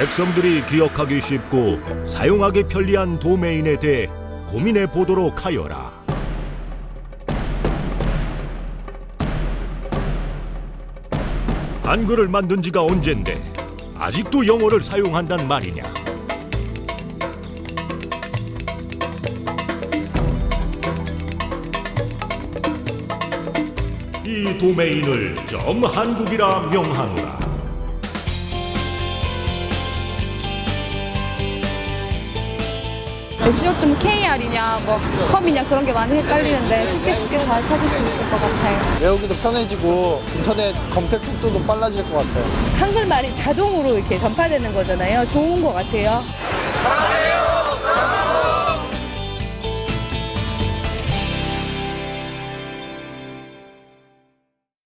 백성들이 기억하기 쉽고 사용하기 편리한 도메인에 대해 고민해 보도록 하여라. 한글을 만든 지가 언젠데 아직도 영어를 사용한단 말이냐? 이 도메인을 점 한국이라 명하노라. co.kr이냐 뭐 컴이냐 그런 게 많이 헷갈리는데 쉽게 쉽게 잘 찾을 수 있을 것 같아요. 외우기도 편해지고 인터넷 검색 속도도 빨라질 것 같아요. 한글말이 자동으로 이렇게 전파되는 거잖아요. 좋은 것 같아요.